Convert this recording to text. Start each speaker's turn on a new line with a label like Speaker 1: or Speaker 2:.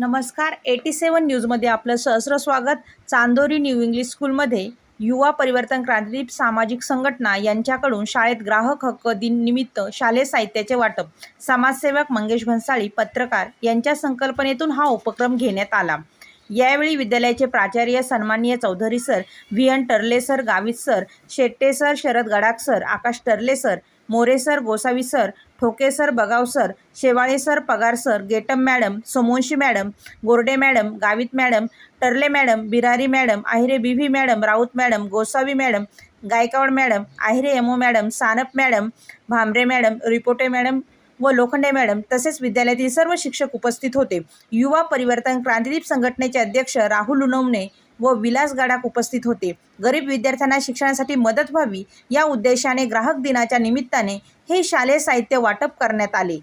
Speaker 1: नमस्कार एटी सेवन न्यूजमध्ये आपलं सहस्र स्वागत. चांदोरी न्यू इंग्लिश स्कूलमध्ये युवा परिवर्तन क्रांती सामाजिक संघटना यांच्याकडून शाळेत ग्राहक हक्क दिन निमित्त शालेय साहित्याचे वाटप. समाजसेवक मंगेश भन्साळी पत्रकार यांच्या संकल्पनेतून हा उपक्रम घेण्यात आला. यावेळी विद्यालयाचे प्राचार्य सन्माननीय Chaudhari sir V. N. Tarle sir Gavit sir Shette sir Sharad Gadakh sir Akash Tarle sir More sir Gosavi sir Thoke sir Bagav sir Shewale sir Pagar sir Getam madam Somvanshi madam Gorde madam Gavit madam Tarle madam Birari madam Ahire B V madam Raut madam Gosavi madam Gaikwad madam Ahire M O madam Sanap madam Bhamre madam Ripote madam व Lokhande madam तसेच विद्यालयातील सर्व शिक्षक उपस्थित होते. युवा परिवर्तन क्रांतिदीप संघटनेचे अध्यक्ष राहुल उनवणे व विलास गाडाक उपस्थित होते. गरीब विद्यार्थ्यांना शिक्षणासाठी मदत व्हावी या उद्देशाने ग्राहक दिनाच्या निमित्ताने हे शालेय साहित्य वाटप करण्यात आले.